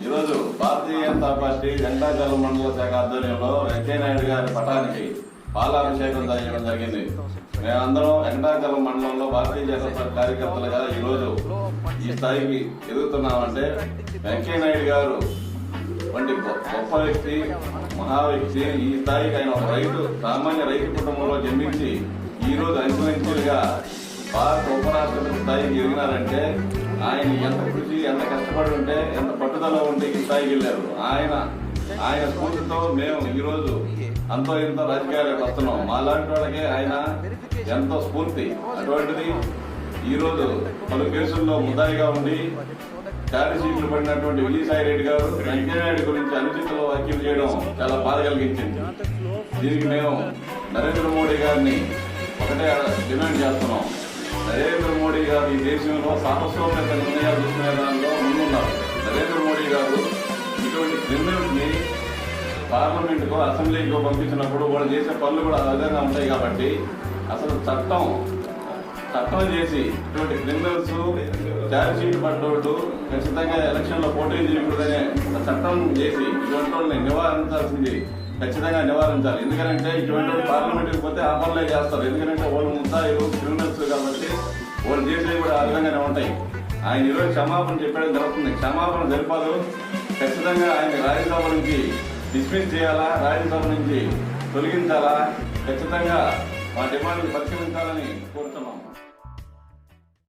ఈరోజు భారతీయ జనతా పార్టీ ఎండాకాలం మండల శాఖ ఆధ్వర్యంలో వెంకయ్యనాయుడు గారి పటానికి పాలాభిషేకం చేయడం జరిగింది. మేమందరం ఎండాకాలం మండలంలో భారతీయ జనతా పార్టీ కార్యకర్తలుగా ఈరోజు ఈ స్థాయికి ఎదుగుతున్నామంటే వెంకయ్యనాయుడు గారు వంటి గొప్ప వ్యక్తి మహా వ్యక్తి ఈ స్థాయికి ఆయన ఒక రైతు సామాన్య రైతు కుటుంబంలో జన్మించి ఈరోజు అనుసరించుగా భారత ఉపరాష్ట్రపతి స్థాయికి ఎదిగినారంటే ఆయన ఎంత కృషి ఎంత కష్టపడి ఉంటే ఎంత పట్టుదల ఉంటే ఈ స్థాయికి వెళ్ళారు. ఆయన ఆయన స్ఫూర్తితో మేము ఈ రోజు అంతో ఎంతో రాజకీయాలకు వస్తున్నాం. మాలాంటి వాళ్ళకి ఆయన ఎంతో స్ఫూర్తి. అటువంటిది ఈ రోజు పలు కేసుల్లో ముద్దాయిగా ఉండి చారి సీట్లు పడినటువంటి విజయసాయి రెడ్డి గారు వెంకయ్యనాయుడు గురించి అనుచిత వ్యాఖ్యలు చేయడం చాలా బాధ కలిగించింది. దీనికి మేము నరేంద్ర మోడీ గారిని ఒకటే డిమాండ్ చేస్తున్నాం. నరేంద్ర మోడీ గారు ఈ దేశంలో సాహసోపేత నిర్ణయాలు తీసుకునే దానిలో ముందున్నారు. నరేంద్ర మోడీ గారు ఇటువంటి క్రిమినల్స్ని అసెంబ్లీకో పంపించినప్పుడు వాళ్ళు చేసే పనులు కూడా ఆ విధంగా ఉంటాయి కాబట్టి అసలు చట్టం చట్టం చేసి ఇటువంటి క్రిమినల్స్ ఛార్జ్ షీట్ పడ్డోళ్ళు ఖచ్చితంగా ఎలక్షన్లో పోటీ చేయకూడదనే చట్టం చేసి ఇటువంటి వాళ్ళని నివారించాల్సింది ఖచ్చితంగా నివారించాలి. ఎందుకంటే ఇటువంటి వాళ్ళు పార్లమెంట్కి పోతే ఆఫర్లే చేస్తారు. ఎందుకంటే వాళ్ళు ముద్దాయిలు క్రిమినల్స్ కాబట్టి వాళ్ళు చేసేవి కూడా ఆ విధంగానే ఉంటాయి. ఆయన ఈరోజు క్షమాపణ చెప్పడం జరుగుతుంది. క్షమాపణ జరపాలి ఖచ్చితంగా ఆయన రాజ్యసభ నుంచి డిస్మిస్ చేయాలా? రాజ్యసభ నుంచి తొలగించాలా? ఖచ్చితంగా మా డిమాండ్ పరిశీలించాలని కోరుతున్నాం.